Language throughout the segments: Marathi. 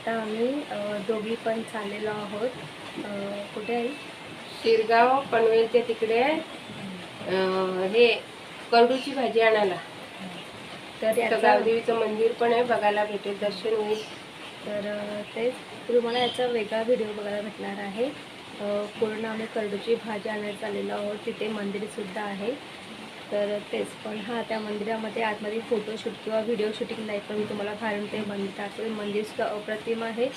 आता आम्ही दोघी पण चाललेलो आहोत. कुठे आहे? शिरगाव पनवेलच्या तिकडे हे करडूची भाजी आणायला. तर याचा गावदेवीचं मंदिर पण आहे बघायला भेटेल दर्शन होईल. तर तेच. तुम्हाला याचा वेगळा व्हिडिओ बघायला भेटणार आहे. पूर्ण आम्ही करडूची भाजी आणायला चाललेलो आहोत. तिथे मंदिरसुद्धा आहे. तर तेच पण. हां त्या मंदिरामध्ये आतमध्ये फोटोशूट किंवा व्हिडिओ शूटिंग नाही पण मी तुम्हाला बाहेरून ते मंदिर दाखवेल. मंदिरसुद्धा अप्रतिम आहे.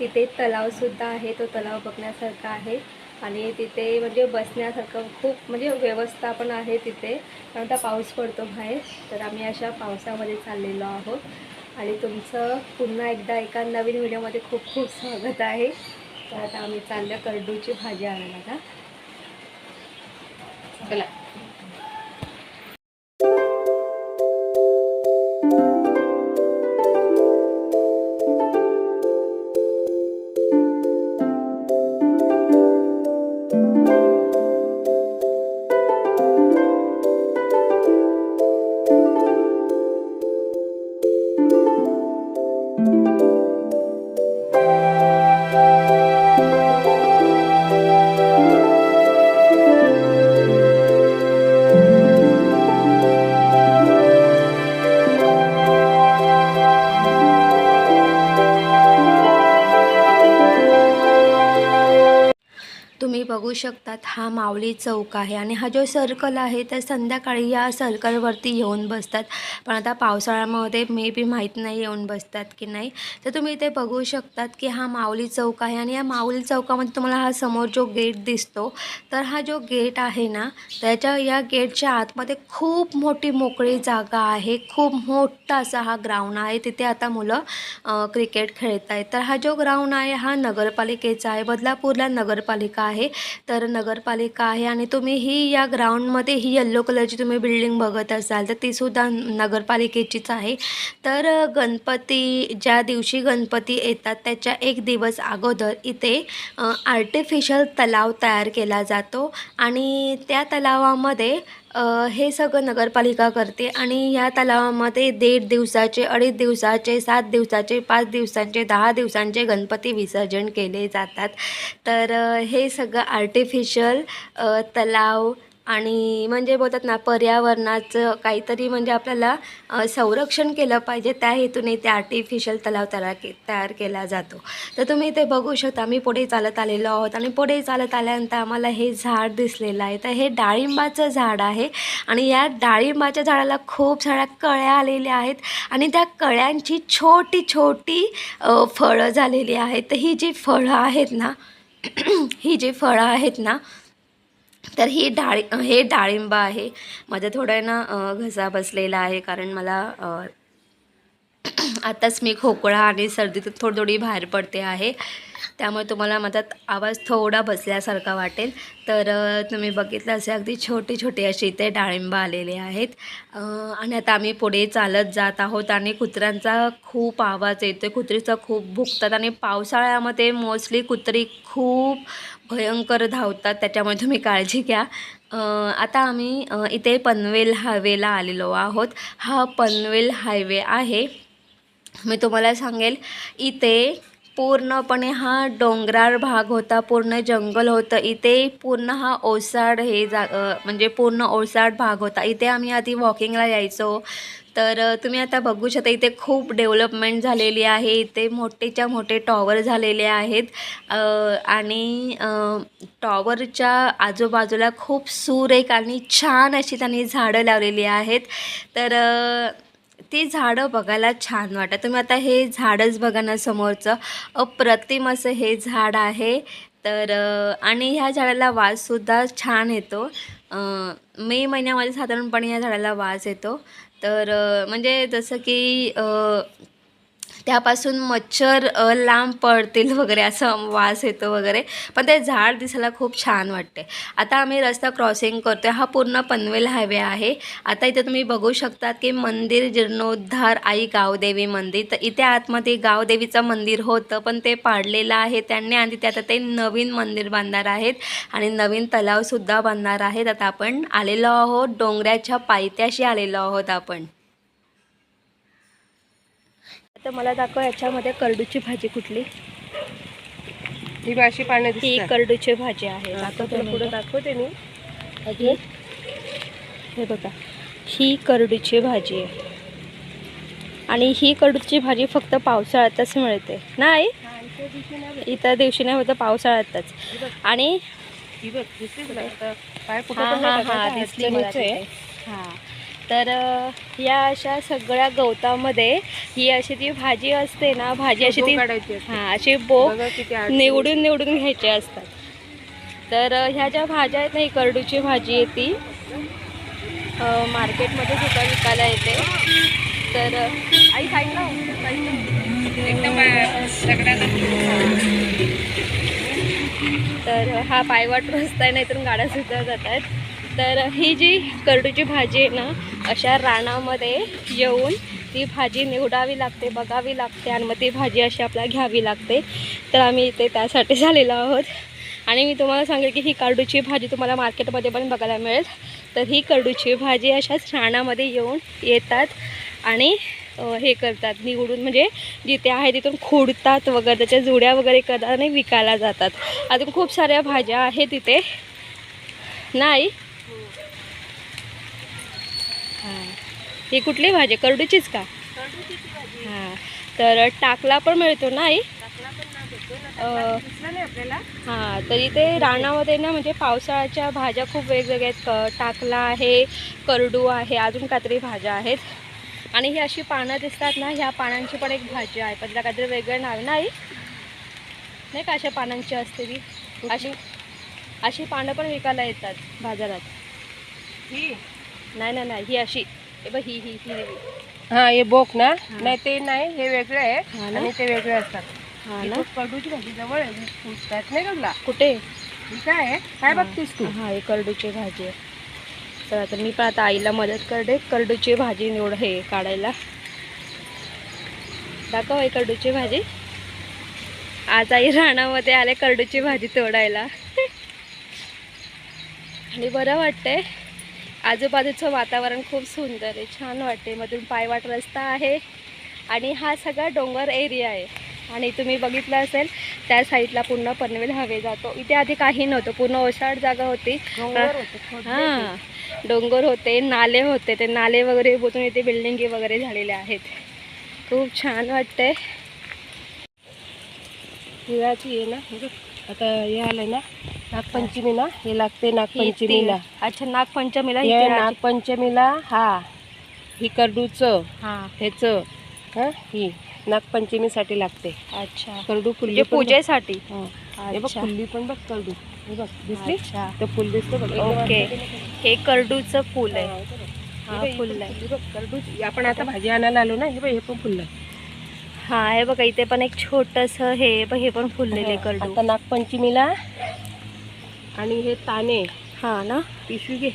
तिथे तलावसुद्धा आहे. तो तलाव बघण्यासारखा आहे. आणि तिथे म्हणजे बसण्यासारखं खूप म्हणजे व्यवस्था पण आहे तिथे. कारण आता पाऊस पडतो बाहेर. तर आम्ही अशा पावसामध्ये चाललेलो आहोत. आणि तुमचं पुन्हा एकदा एका नवीन व्हिडिओमध्ये खूप खूप स्वागत आहे. तर आता आम्ही चाललं करडूची भाजी आणायला का चला. तुम्ही बघू शकतात हा माऊली चौक आहे आणि हा जो सर्कल आहे तर संध्याकाळी या सर्कलवरती येऊन बसतात. पण आता पावसाळ्यामध्ये मे बी माहीत नाही येऊन बसतात की नाही. तर तुम्ही इथे बघू शकतात की हा माऊली चौक आहे आणि या माऊली चौकामध्ये तुम्हाला हा समोर जो गेट दिसतो तर हा जो गेट आहे ना त्याच्या या गेटच्या आतमध्ये खूप मोठी मोकळी जागा आहे. खूप मोठा असा हा ग्राउंड आहे. तिथे आता मुलं क्रिकेट खेळत आहेत तर हा जो ग्राउंड आहे हा नगरपालिकेचा आहे. बदलापूरला नगरपालिका आहे. तर नगरपालिका आहे आणि तुम्ही ही या ग्राउंडमध्ये ही येल्लो कलरची तुम्ही बिल्डिंग बघत असाल तर तीसुद्धा नगरपालिकेचीच आहे. तर गणपती ज्या दिवशी गणपती येतात त्याच्या एक दिवस अगोदर इथे आर्टिफिशियल तलाव तयार केला जातो. आणि त्या तलावामध्ये हे सगळं नगरपालिका करते आणि या तलावामध्ये दीड दिवसाचे अडीच दिवसाचे सात दिवसाचे पाच दिवसांचे दहा दिवसांचे गणपती विसर्जन केले जातात. तर हे सगळं आर्टिफिशल तलाव आणि म्हणजे बोलतात ना पर्यावरणाचं काहीतरी म्हणजे आपल्याला संरक्षण केलं पाहिजे त्या हेतूने ते आर्टिफिशियल तलाव तयार के तयार केला जातो. तर तुम्ही इथे बघू शकता आम्ही पुढे चालत आलेलो आहोत आणि पुढे चालत आल्यानंतर आम्हाला हे झाड दिसलेलं आहे. तर हे डाळिंबाचं झाड आहे आणि या डाळिंबाच्या झाडाला खूप साऱ्या कळ्या आलेल्या आहेत आणि त्या कळ्यांची छोटी छोटी फळं झालेली आहेत. तर ही जी फळं आहेत ना ही जी फळं आहेत ना तर ही डाळी हे डाळिंब आहे. माझं थोडं ना घसा बसलेला आहे कारण मला आत्ताच मी खोकळा आणि सर्दीतून थोडी थोडी बाहेर पडते आहे. त्यामुळे तुम्हाला माझा आवाज थोडा बसल्यासारखा वाटेल. तर तुम्ही बघितलं असे अगदी छोटे छोटे असे इथे डाळिंब आलेले आहेत. आणि आता आम्ही पुढे चालत जात आहोत आणि कुत्र्यांचा खूप आवाज येतो आहे कुत्रीचं खूप भुकतात आणि पावसाळ्यामध्ये मोस्टली कुत्री खूप भयंकर धावतात त्याच्यामुळे तुम्ही काळजी घ्या. आता आम्ही इथे पनवेल हायवेला आलेलो आहोत. हा पनवेल हायवे आहे. मी तुम्हाला सांगेल इथे पूर्णपणे हा डोंगराळ भाग होता पूर्ण जंगल होतं. इथे पूर्ण हा ओसाड हे जा म्हणजे पूर्ण ओसाड भाग होता. इथे आम्ही आधी वॉकिंगला यायचो. तर तुम्ही आता बघू शकता इथे खूप डेव्हलपमेंट झालेली आहे. इथे मोठेच्या मोठे टॉवर झालेले आहेत. आणि टॉवरच्या आजूबाजूला खूप सुरेख आणि छान अशी त्यांनी झाडं लावलेली आहेत. तर ती झाडं बघायला छान वाटतं. तुम्ही आता हे झाडच बघा ना समोरचं. अप्रतिम असं हे झाड आहे. तर आणि ह्या झाडाला वाससुद्धा छान येतो. मे महिन्यामध्ये साधारणपणे या झाडाला वास येतो. तर म्हणजे जसं की त्यापासून मच्छर लांब पडतील वगैरे असं वास येतो वगैरे. पण ते झाड दिसायला खूप छान वाटते आता आम्ही रस्ता क्रॉसिंग करतो हा पूर्ण पनवेल हायवे आहे. आता इथे तुम्ही बघू शकतात की मंदिर जीर्णोद्धार आई गावदेवी मंदिर. तर इथे आतमध्ये गावदेवीचं मंदिर होतं पण ते पाडलेलं आहे त्यांनी आणि ते आता ते नवीन मंदिर बांधणार आहेत आणि नवीन तलावसुद्धा बांधणार आहेत. आता आपण आलेलो आहोत डोंगराच्या पायथ्याशी आलेलो आहोत आपण. तर मला दाखव याच्यामध्ये करडूची भाजी कुठली. ही अशी पानं ही करडूची भाजी आहे. दाखव आता तुला पुढे दाखवते मी. ही? हे बघा. ही करडूची भाजी आहे. आणि ही करडूची भाजी फक्त पावसाळ्यातच मिळते. ना बघ. इतर दिवशी नाही होतं पावसाळ्यातच. आणि ही दिसली हा हा हा मला. हा. तर या अशा सगळ्या गवतामध्ये ही अशी ती भाजी असते ना भाजी अशी ती. हा अशी अडचणी. निवडून निवडून घ्यायचे असतात तर ह्या ज्या भाज्या आहेत ना ही करडूची भाजी आहे ती मार्केटमध्ये सुद्धा विकायला येते तर आई ना एकदम अं, दगडाला तर हा पायवाट रस्ता आहे नाहीतर गाड्या सुद्धा जात आहेत तर ही जी करडूची भाजी आहे ना अशा रानामध्ये येऊन ती भाजी निवडावी लागते बघावी लागते आणि मग ती भाजी अशी आपल्याला घ्यावी लागते. तर आम्ही इथे त्यासाठी झालेलो आहोत. आणि मी तुम्हाला सांगेल की ही करडूची भाजी तुम्हाला मार्केटमध्ये पण बघायला मिळेल. तर ही करडूची भाजी अशाच रानामध्ये येऊन येतात आणि हे करतात निवडून म्हणजे जिथे आहे तिथून खोडतात वगैरे त्याच्या जुड्या वगैरे करतात आणि विकायला जातात. अजून खूप साऱ्या भाज्या आहेत तिथे. नाही ही कुठली भाजी? करडूचीच का? हां. तर टाकला पण मिळतो नाही आपल्याला हां. तर इथे रानामध्ये ना म्हणजे पावसाळ्याच्या भाज्या खूप वेगवेगळ्या आहेत. टाकला आहे करडू आहे अजून काहीतरी भाज्या आहेत. आणि ही अशी पानं दिसतात ना ह्या पानांची पण एक भाजी आहे. पण त्याला काहीतरी वेगळं नाव नाही नाही का अशा पानांची असते ती? अशी अशी पानं पण विकायला येतात बाजारात. ही? नाही नाही नाही. ही अशी. बघ ही ही ही ही. हा हे बोक ना. नाही ते नाही हे वेगळे आहे? आणि ते वेगळे असतात. हां ना? खूप कडूची भाजी जवळ आहे. नाही कुठे? ही काय आहे? काय बघतीस तू? हां हे करडूची भाजी आहे. तर आता मी पण आता आईला मदत करते. करडूची भाजी निवड हे काढायला. दाखव हे करडूची भाजी. आज आई रानामध्ये आले करडूची भाजी तोडायला. आणि बरं वाटतंय. आजूबाजूचं वातावरण खूप सुंदर आहे छान वाटते मधून पायवाट रस्ता आहे आणि हा सगळा डोंगर एरिया आहे. आणि तुम्ही बघितलं असेल त्या साईडला पूर्ण पनवेल हवे जातो. इथे आधी काही नव्हतं पूर्ण ओसाड जागा होती. हां. डोंगर होते नाले होते. ते नाले वगैरे बोतून इथे बिल्डिंगी वगैरे झालेल्या आहेत. खूप छान वाटतंय. आहे ना. आता हे आलंय ना? नागपंचमी ना हे लागते नागपंचमीला. अच्छा नागपंचमीला ही नागपंचमीला हा. ही करडूचं. हां. ह्याचं. हा? ही. नागपंचमीसाठी लागते. अच्छा. करडू फुल्ली म्हणजे. पूजेसाठी? हा. बघ. फुल्ली पण बघ करडू. हे बघ दिसली? फुल दिसते बघ. एकदम ओके. हे करडूचं फूल आहे. हे फुल बघ, करडूची. आपण आता भाजी आणायला आलो ना. हे बघ हे पण फुल हा हे बघा इथे पण एक छोटस हे बघ हे पण फुललेले करडू. आता नागपंचमीला आणि हे ताने हा ना. पिशवी घे.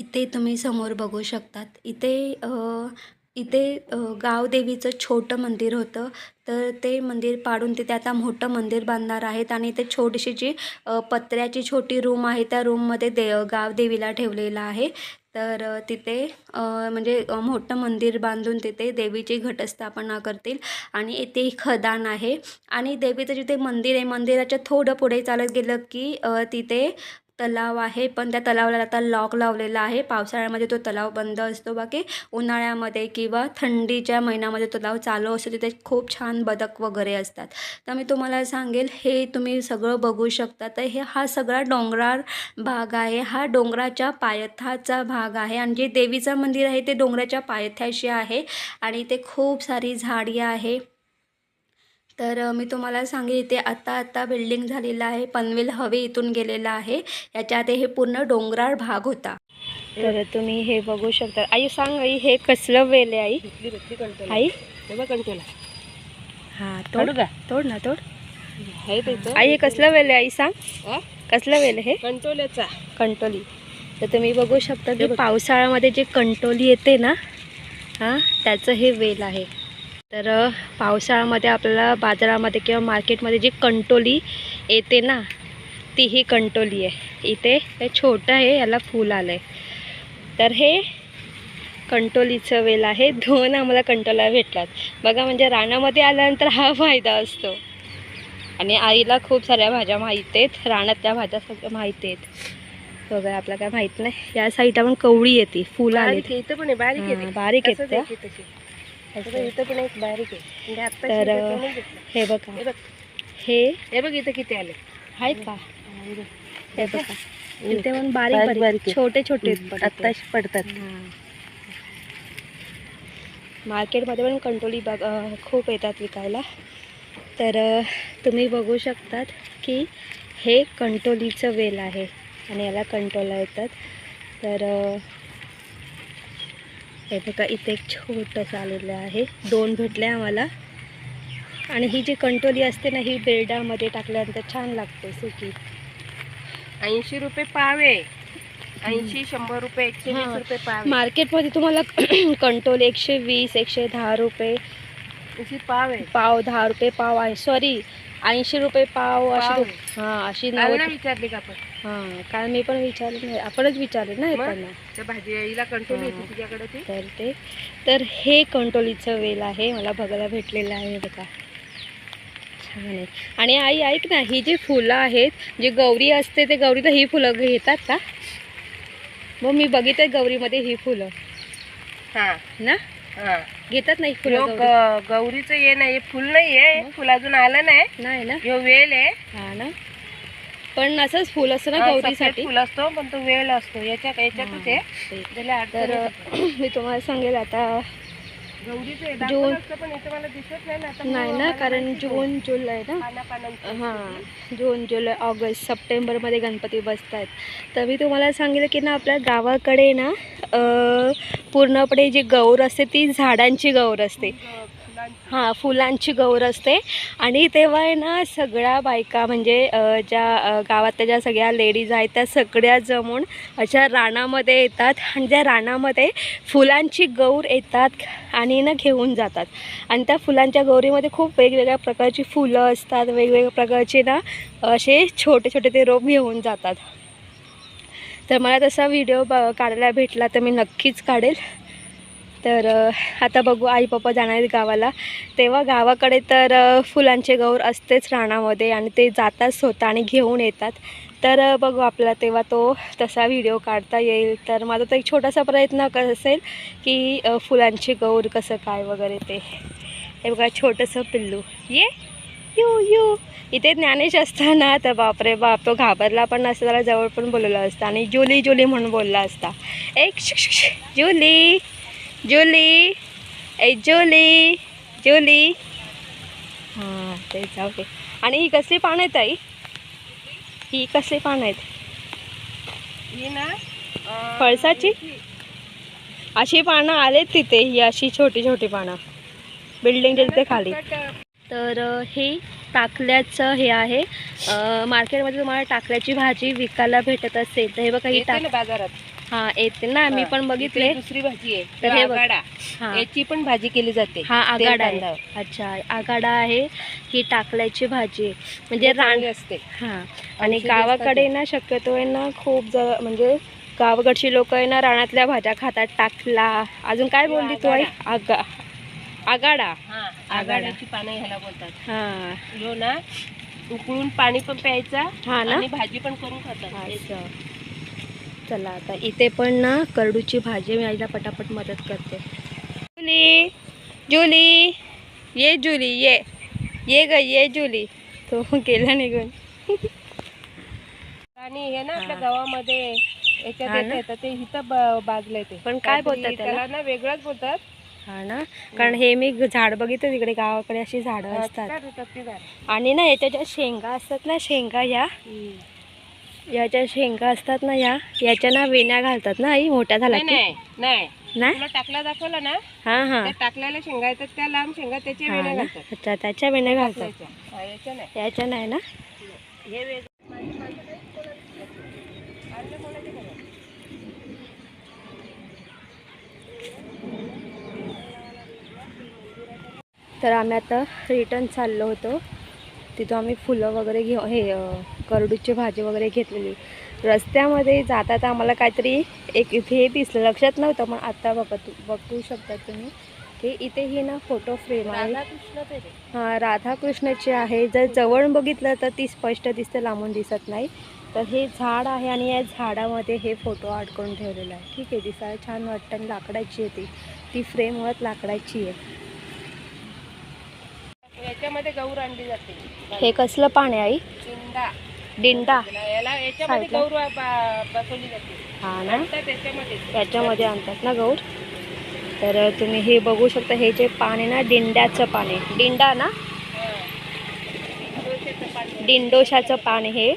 इथे तुम्ही समोर बघू शकतात. इथे इथे गावदेवीचं छोटं मंदिर होतं. तर ते मंदिर पाडून तिथे आता मोठं मंदिर बांधणार आहेत आणि इथे छोटीशी जी पत्र्याची छोटी रूम आहे त्या रूममध्ये दे गावदेवीला ठेवलेलं आहे. तर तिथे म्हणजे मोठं मंदिर बांधून तिथे देवीची घटस्थापना करतील आणि इथे एक खदान आहे. आणि देवीचं जिथे मंदिर आहे मंदिराच्या थोडं पुढे चालत गेलं की तिथे तलाव आहे पण त्या तलावाला आता लॉक लावलेला आहे. पावसाळ्यामध्ये तो तलाव बंद असतो बाकी उन्हाळ्यामध्ये किंवा थंडीच्या महिन्यामध्ये तलाव चालू असतो तिथे खूप छान बदक वगैरे असतात. तर मी तुम्हाला सांगेल हे तुम्ही सगळं बघू शकता. तर हे हा सगळा डोंगराळ भाग आहे. हा डोंगराच्या पायथ्याचा भाग आहे आणि जे देवीचं मंदिर आहे ते डोंगराच्या पायथ्याशी आहे आणि इथे खूप सारी झाडी आहे. तर मी तुम्हाला सांगेन इथे आत्ता आत्ता बिल्डिंग झालेलं आहे पनवेल हवे इथून गेलेलं आहे. याच्या आधी हे पूर्ण डोंगराळ भाग होता. तर तुम्ही हे बघू शकता. आई सांग आई हे कसलं वेल आहे आई? आई? कंटोला हां काढू का? तोड ना तोड. आई हे कसलं वेल आहे आई सांग? कसलं वेल हे? कंटोल्याचा कंटोली तर तुम्ही बघू शकता की पावसाळ्यामध्ये जे कंटोली येते ना हां त्याचं हे वेल आहे. तर पावसाळ्यामध्ये आपल्याला बाजारामध्ये किंवा मार्केटमध्ये जी कंटोली येते ना ती ही कंटोली आहे. इथे हे छोटं आहे याला फूल आलं आहे तर हे कंटोलीचं वेल आहे. दोन आम्हाला कंटोला भेटलात बघा म्हणजे रानामध्ये आल्यानंतर हा फायदा असतो. आणि आईला खूप साऱ्या भाज्या माहीत आहेत. रानातल्या भाज्या सगळ्या माहीत आहेत. वगैरे आपल्याला काय माहीत नाही. या साईडला पण कवळी येते. फुलं आली बारीक आहे, इथं पण आहे. बारीक आहे इथं पण एक बारीक आहे. म्हणजे तर. हे बघा. हे बघ. हे हे बघ इथं किती आले. आहेत का? हे बघा. इथे पण बारीक बारीक. छोटे छोटे. आत्ताशी पडतात. मार्केटमध्ये पण कंटोली बघ खूप येतात विकायला. तर तुम्ही बघू शकतात की हे कंटोलीचं वेल आहे. आणि याला कंटोला येतात. तर हे बघा इथे एक छोटंसं आलेलं आहे. दोन भेटले आम्हाला. आणि ही जी कंटोली असते ना ही बेरडामध्ये टाकल्यानंतर छान लागते सुकी. ऐंशी रुपये पावे ऐंशी शंभर रुपये एकशे वीस. रुपये पाव मार्केटमध्ये तुम्हाला कंटोल एकशे वीस एकशे दहा रुपये. पाव आहे. पाव दहा रुपये पाव आहे. सॉरी ऐंशी रुपये पाव अशी हां अशी काल ना नव्वद विचारली का आपण? हां कारण मी पण विचारलं नाही. आपणच विचारलं ना मग? येताना. त्या भाजी आईला कंट्रोल. येते तुझ्याकडे ती? तर ते तर हे कंटोलीचं वेल आहे. मला बघायला भेटलेलं आहे बघा. छान आहे. आणि आई ऐक ना ही जी फुलं आहेत जे गौरी असते ते गौरीला ही फुलं घेतात का? मग मी बघितलं गौरीमध्ये ही फुलं. हा. ना? घेतात नाही फुलं ह्यो गौरी? ग- गौरीचं ये नाही फुल नाही आहे फुल अजून आलं नाही. नाही ना? ह्यो वेल आहे. हा ना? पण असंच फुल असतं ना हा, सफेद गौरीसाठी? फुल असतो पण तो वेल असतो. याच्या याच्यातच आहे. त्याला अडचण तर येते. मी तुम्हाला सांगेल आता गौरीचं जून- नाही ना. कारण जून जुलै ना. हां जून जुलै ऑगस्ट सप्टेंबरमध्ये गणपती बसतात. तर मी तुम्हाला सांगितलं की ना आपल्या गावाकडे ना पूर्णपणे जी गौर असते ती झाडांची गौर असते. हां फुलांची गौर असते. आणि तेव्हा आहे ना सगळ्या बायका म्हणजे ज्या गावातल्या ज्या सगळ्या लेडीज आहेत त्या सगळ्या जमून अशा रानामध्ये येतात. आणि त्या रानामध्ये फुलांची गौर येतात आणि ना घेऊन जातात. आणि त्या फुलांच्या गौरीमध्ये खूप वेगवेगळ्या प्रकारची फुलं असतात. वेगवेगळ्या प्रकारचे ना असे छोटे छोटे ते रोप घेऊन जातात. तर मला तसा व्हिडिओ ब काढायला भेटला तर मी नक्कीच काढेल. तर आता बघू आई पप्पा जाणार आहेत गावाला. तेव्हा गावाकडे तर फुलांचे गौर असतेच रानामध्ये आणि ते जातात स्वतः आणि घेऊन येतात. तर बघू आपला तेव्हा तो तसा व्हिडिओ काढता येईल. तर माझा तो एक छोटासा प्रयत्न क- असेल की फुलांचे गौर कसं काय वगैरे ते. हे बघा छोटंसं पिल्लू. ये यू यू. इथे ज्ञानेश असताना तर बापरे बाप तो घाबरला पण नसता त्याला जवळ पण बोलवलं असतं आणि जुली जुली म्हणून बोलला असता. एक जुली जुली. ए जुली. जुली. हां ते जाऊ दे आणि ही कसली पानं आहेत ताई? ही कसली पानं आहेत? ही ना फळसाची? अशी पानं आलेत तिथे ही अशी छोटी छोटी पानं. बिल्डिंगच्या तिथे खाली. तर हे टाकल्याचं हे आहे. मार्केटमध्ये तुम्हाला टाकल्याची भाजी विकायला भेटत असेल. तर हे बघा ही टाक बाजारात. हा येते ना. मी पण बघितले. दुसरी भाजी आहे. तर हे बघ. आगाडा. याची पण भाजी केली जाते. हा आगाडा आहे. अच्छा आगाडा आहे. ही टाकल्याची भाजी म्हणजे रान असते. हा. आणि गावाकडे ना शक्यतो आहे ना खूप म्हणजे गावाकडची लोक आहे ना रानातल्या भाज्या खातात. टाकला. अजून काय बोलली तू आई? आगा आगाडा. हा आगाड्याची पानं ह्याला बोलतात. हा. ना उकळून पाणी पण प्यायचा हा ना? आणि भाजी पण करून खातात. चला आता इथे पण ना करडूची भाजी मी आईला पटापट मदत करते. जुली जुली ये जुली ये ये ग ये जुली तो गेला निघून. आणि हे ना आपल्या. गावामध्ये याच्यात ते इथं बाजलंय ते. पण काय बोलतात त्याला? ना वेगळंच बोलतात. हा ना. कारण हे मी झाड बघितलं तिकडे गावाकडे अशी झाडं असतात? आणि ना याच्या ज्या शेंगा असतात ना शेंगा या याच्या शेंगा असतात ना या याच्या ना वेण्या घालतात ना आई? मोठ्या झाल्या नाही नाही नाही. ना? तुला टाकला दाखवला ना? हा हा. त्या टाकलेल्या शेंगा येतात त्या लांब शेंगा त्याच्या वेण्या ना? घालतात. अच्छा त्याच्या वेण्या घालतात. हा, याच्या नाही. याच्या नाही ना? हे? तर आम्ही आता रिटर्न चाललो होतो. तिथं आम्ही फुलं वगैरे घेऊ हे अं, करडूची भाजी वगैरे घेतलेली. रस्त्यामध्ये जातात आम्हाला काहीतरी एक हे दिसलं. लक्षात नव्हतं पण आत्ता बघा तू बघू शकता तुम्ही. की इथे ही ना फोटो फ्रेम आहे. हां राधाकृष्णाची आहे. जर जवळ बघितलं तर ती स्पष्ट दिसते लांबून दिसत नाही. तर हे झाड आहे आणि या झाडामध्ये हे फोटो करून ठेवलेला आहे. ठीक आहे दिसायला छान वाटतं आणि लाकडाची आहे ती. ती फ्रेम मुळात लाकडाची आहे. याच्यामध्ये गौर आणली जाते. हे कसलं पाणी आई? चिंडा दिंडा. याला याच्यामध्ये साईडला. गौर बा- बसवली जाते. हा ना. आणतात याच्यामध्ये याच्यामध्ये आणतात ना गौर. तर तुम्ही हे बघू शकता हे जे पाणी ना दिंड्याचं पाणी दिंडा ना? हा. डोश्याचं पाणी. दिंडोशाचं पाणी हे.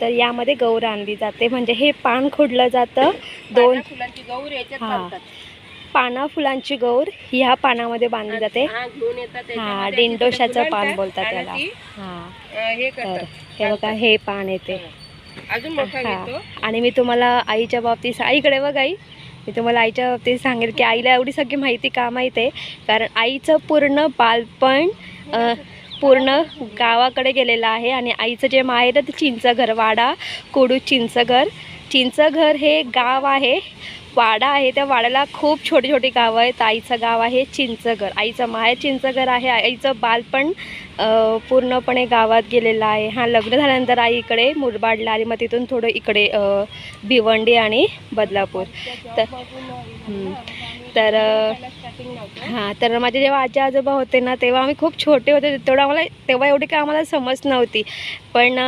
तर यामध्ये गौर आणली जाते. म्हणजे हे पान खोडलं जातं दोन पाना फुलांची गौर याच्यात हा. पाना फुलांची गौर ह्या पानामध्ये बांधली जाते. हा, घेऊन येतात हा त्याच्यामध्ये अशी दिंडोशाचं फुलं पान बोलतात आणि त्याला ती, हा. अं, हे तर करतात हे बघा हे पान येते. अजून हा. आणि मी तुम्हाला आईच्या बाबतीत आईकडे बघ आई. मी तुम्हाला आईच्या बाबतीत सांगेल की आईला एवढी सगळी माहिती का माहीत आहे? कारण आईचं पूर्ण बालपण पूर्ण गावाकडे गेलेलं आहे आणि आईचं जे माहेर आहे ते चिंचघर वाडा कोडू चिंचघर. चिंचघर हे गाव आहे. वाडा आहे. त्या वाड्याला खूप छोटी छोटी गावं आहेत. आईचं गाव आहे चिंचघर. आईचं माहेर चिंचघर आहे. आईचं बालपण पूर्णपणे गावात गेलेला आहे. हा लग्न झाल्यानंतर आई इकडे मुरबाडला आली. मग तिथून थोडं इकडे भिवंडी आणि बदलापूर. तर तर हां तर माझे जेव्हा आजी आजोबा होते ना तेव्हा आम्ही खूप छोटे होते. तेवढं आम्हाला तेव्हा एवढी काय आम्हाला समज नव्हती. पण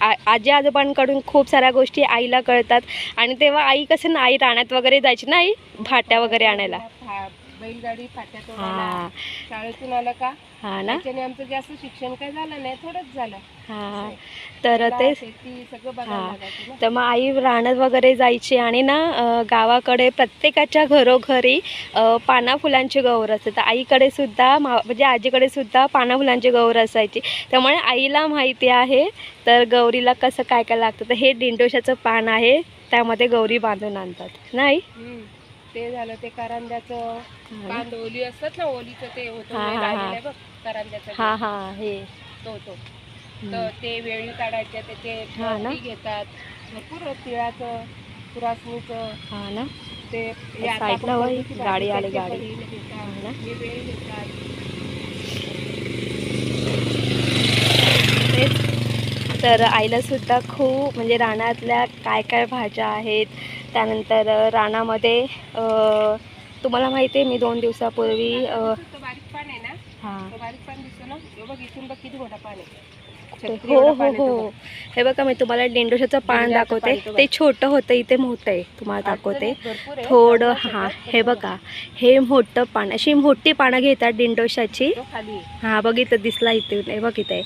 आ- आजी आजोबांकडून खूप साऱ्या गोष्टी आईला कळतात. आणि तेव्हा आई कसं ना आई रानात वगैरे जायची ना आई? भाट्या वगैरे आणायला. बैलगाडी फाट्यात हां. शाळेतून आलं का? हां ना. त्याच्याने आमचं जास्त शिक्षण काय झालं नाही थोडंच झालं. हां. तर ते शेती सगळं बघायला हां. लागायचं ना. तर मग आई रानात वगैरे जायची आणि ना अं, गावाकडे प्रत्येकाच्या घरोघरी अं, पाना फुलांची गौर असते तर आईकडे सुद्धा मा म्हणजे आजीकडे सुद्धा पाना फुलांची गौर असायची. त्यामुळे आईला माहिती आहे तर गौरीला कसं काय काय लागतं. तर हे दिंडोशाचं पान आहे त्यामध्ये गौरी बांधून आणतात. नाही? हम्म. ते झालं ते करंजाचं कांद ओली असतात ना ओलीचं ते होतं हा, वेल हा, हा. आहे बघ हां हां हे तो तो. तर ते वेळी काढायचे त्याचे हा ना? घेतात भरपूर तिळाचं पुरासणीचं हां ना ते हे आता साईडला की गाडी आली, गाडी. घेतात. हा ना? हे वेळी घेतात तेच तर आईला सुद्धा खूप म्हणजे रानातल्या काय काय भाज्या आहेत त्यानंतर रानामध्ये तुम्हाला माहिती आहे मी दोन दिवसापूर्वी हां. हे हो हो हो. बघ. हे मी तुम्हाला डेंडोशाचं पान दाखवते. तो. छोटं होतं इथे मोठं आहे. तुम्हाला दाखवते. थोडं हां हे बघा. हे मोठं पान अशी मोठी पानं घेतात डिंडोशाची. हां बघितलं दिसला इथे. हे बघ इथे.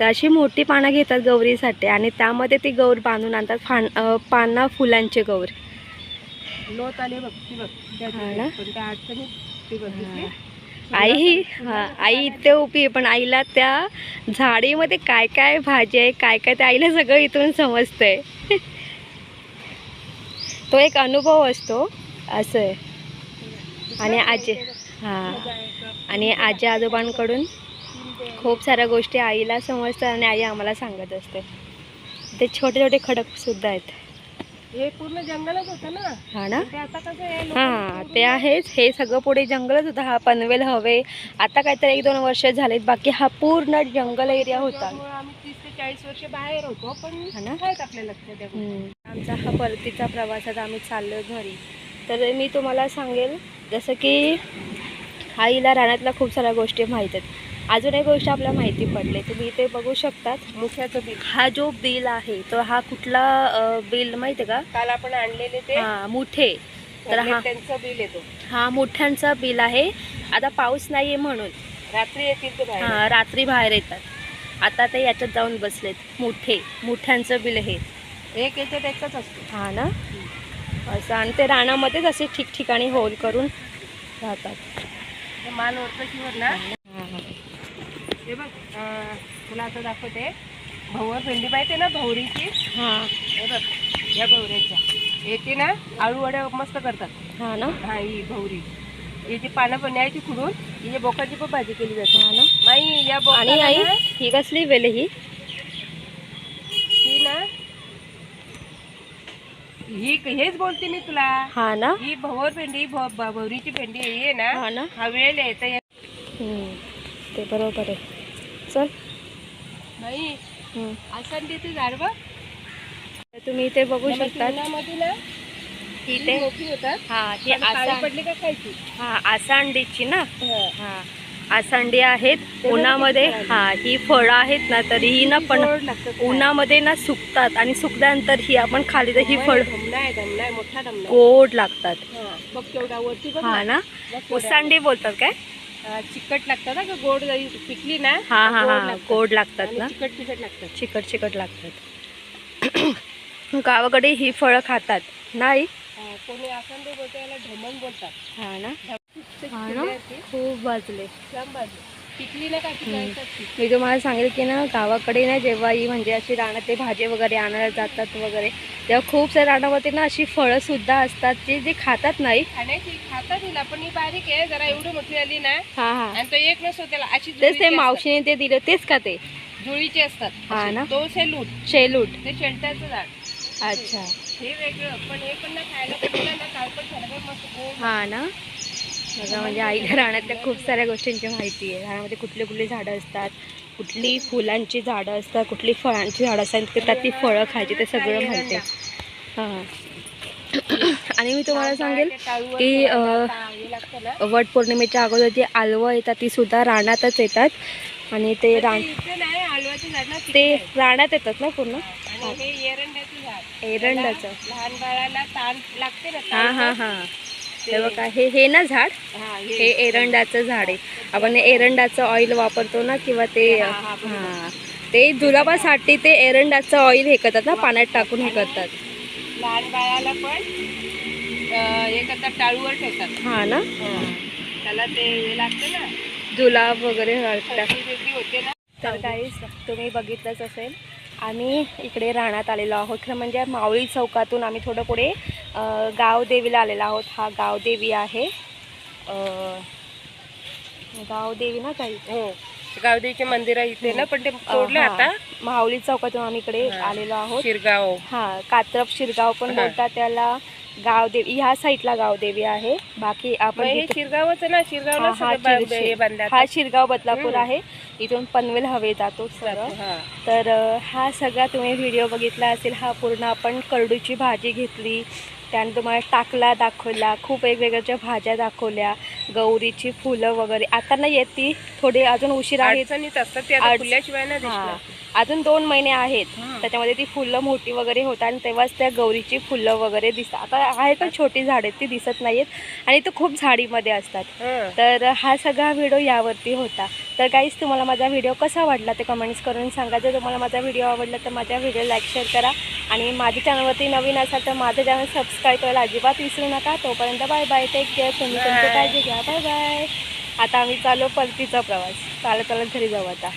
तर अशी मोठी पानं घेतात गौरीसाठी आणि त्यामध्ये ती गौर बांधून आणतात. फान पाना फुलांची गौर. लोत आले बघ ती बघ त्या. ना? त्या अडचणीत ती बघ दिसली? आई ही हां आई इथे उभी आहे पण आईला त्या झाडीमध्ये काय काय भाजी आहे काय काय ते आईला सगळं इथून समजतंय. तो एक अनुभव असतो असं आहे. आणि आजी हां. आणि आजी आजोबांकडून खूप साऱ्या गोष्टी आईला समजतात आणि आई आम्हाला सांगत असते. ते छोटे छोटे खडकसुद्धा आहेत. हे पूर्ण जंगलच होतं ना. हा ना? ते आता कसं आहे हां ते आहेच. हे सगळं पुढे जंगलच होतं. हा पनवेल हवे. आता काहीतरी एक दोन वर्ष झालेत. बाकी हा पूर्ण जंगल एरिया होता. त्यामुळं आम्ही तीस ते चाळीस वर्ष बाहेर होतो पण हा ना? आहेत आपल्या लक्षात त्या गोष्टी. हम्म. आमचा हा परतीचा प्रवासात आम्ही चाललो घरी. तर मी तुम्हाला सांगेल जसं की आईला रानातल्या खूप साऱ्या गोष्टी माहीत आहेत. अजून एक गोष्ट आपल्याला माहिती पडली तुम्ही इथे बघू शकतात मुख्याचं बिल हा जो बिल आहे तो हा कुठला बिल माहिती आहे काल आपण आणलेले ते का हा मुठे. तर हा त्यांचं बिल येतो. हा मुठ्यांचा बिल आहे. आता पाऊस नाही आहे म्हणून. रात्री येतील ते बाहेर. हा रात्री बाहेर येतात. आता ते याच्यात जाऊन बसलेत. मुठे मुठ्यांचं बिल हे. एक येते त्याचाच असतो. हा ना? असं आणि ते रानामध्येच असे ठिकठिकाणी होल करून राहतात. मान वरपशीवर ना. हे बघ तुला आता दाखवते. भवर भेंडी आहे ना भवरीची? हां. हे बघ या भवऱ्याच्या येते ना आळू वड्या मस्त करतात. हां ना. हा ही भवरी. याची पानं पण न्यायची खुडून हिच्या बोकाची पण भाजी केली जाते. हां ना. माई या आणि आई ही कसली वेल ही? ही ना ही हेच बोलते मी तुला. हा ना. ही भवर भेंडी भवरीची भेंडी आहे ना हा ना. हा वेळ आहे तर या- हम्म. ते बरोबर आहे. चल. नाही. हम्म. असं तिथे झाड बघ. तर तुम्ही इथे बघू शकता इथे. ही हा ही आसा पडली का खायची. हा आसांडीची ना? हा. आसांडी आहेत. उन्हामध्ये हा ही फळं आहेत ना तरी ही ना पण. उन्हामध्ये ना सुकतात आणि सुकल्यानंतर ही आपण खाली तर ही फळ मोठा. गोड लागतात. हा, हा ना. उसांडी बोलतात काय? चिकट लागतात ना गोड पिकली ना हा हा गोड हा लागतात. गोड लागतात ना? चिकट चिकट लागतात. चिकट चिकट लागतात. गावाकडे ही फळं खातात. नाही? कोणी असं ते बोलतो याला ढमण बोलतात. हा ना? खूप लांब बाजू. पिकली ना का पिकायचं मी तुम्हाला सांगेल की ना गावाकडे ना जेव्हा ही म्हणजे अशी रानात ते भाजी वगैरे आणायला जातात वगैरे तेव्हा खूप साऱ्या रानावरती ना अशी फळं सुद्धा असतात जे जे खातात नाही. खातात हिला पण ही बारीक आहे जरा एवढी मोठी आली ना. हा हा. आणि तो एक नसतो त्याला अशी तेच ते मावशीने ते दिलं तेच का ते. जुळीची असतात. हा. ना? तो सेलूट शेलूट ते शेलटाचं झाड. अच्छा. हे वेगळं पण हे पण ना खायला ना काल पण मस्त हा ना. बघा म्हणजे आईला रानातल्या खूप साऱ्या गोष्टींची माहिती आहे. रानामध्ये कुठली कुठली झाडं असतात कुठली फुलांची झाडं असतात कुठली फळांची झाडं असतात त्यात ती फळं खायची ते सगळं माहिती आहे. हां. आणि मी तुम्हाला सांगेल की, वट पौर्णिमेच्या अगोदर जी आलवं येतात ती सुद्धा रानातच येतात. आणि ते रान ते. रानात येतात ना पूर्ण? एरंडाचं झाड. एरंडाचं त्याला लहान बाळाला ताण लागते ना हां हां हां. हे बघा हे हे ना झाड? हा, हे एरंडाचं झाड आहे. आपण एरंडाचं ऑइल वापरतो ना किंवा ते हा, ते जुलाबासाठी ते एरंडाचं ऑइल हे करतात ना पाण्यात टाकून हे करतात. लहान बाळाला पण हे करतात टाळूवर ठेवतात. हां ना? त्याला ते हे लागते ना जुलाब वगैरे होते ना. तर काहीच तुम्ही बघितलंच असेल. आम्ही इकडे राहण्यात आलेलो आहोत. खरं म्हणजे मावळी चौकातून आम्ही थोडं पुढे गावदेवीला आलेलो आहोत. हा गावदेवी आहे. गावदेवी ना काही? हो. गावदेवीचे मंदिर आहे इथे ना पण ते तोडलं. आता. माऊली चौकातून आम्ही इकडे. आलेलो आहोत. शिरगाव. हा कात्रप शिरगाव पण. बोलतात त्याला. गावदेवी ह्या साईडला गावदेवी आहे. बाकी आपण हे शिरगावच ना शिरगावला हा, हा, सगळं बा- शिर- हे हा शिरगाव बदलापूर हम्म. आहे. इथून पनवेल हवे जातो सरळ हा. तर अ, हा सगळा तुम्ही व्हिडिओ बघितला असेल हा पूर्ण आपण करडूची भाजी घेतली. त्यानंतर तुम्हाला टाकला दाखवला. खूप वेगवेगळ्या भाज्या दाखवल्या. गौरीची फुलं वगैरे. आता नाही येत ती. थोडी अजून उशीर अडचणीत असतात ते. आता अडच- फुलल्याशिवाय ना दिसणार. अजून दोन महिने आहेत. त्याच्यामध्ये ती फुलं मोठी वगैरे होतात आणि तेव्हाच त्या गौरीची फुलं वगैरे दिसतात. आता आहेत पण छोटी झाडं ती दिसत नाहीत आणि तो खूप झाडीमध्ये असतात. तर हा सगळा व्हिडिओ यावरती होता. तर काहीच तुम्हाला माझा व्हिडिओ कसा वाटला ते कमेंट्स करून सांगा. जर तुम्हाला माझा व्हिडिओ आवडला तर माझ्या व्हिडिओ लाईक शेअर करा. आणि माझ्या चॅनलवरती नवीन असाल तर माझं चॅनल सबस्क्राईब करायला अजिबात विसरू नका. तोपर्यंत बाय बाय टेक केअर तुम्ही तुमची. काळजी घ्या. बाय बाय आता आम्ही चालू परतीचा प्रवास. चालत चालत घरी जाऊ आता.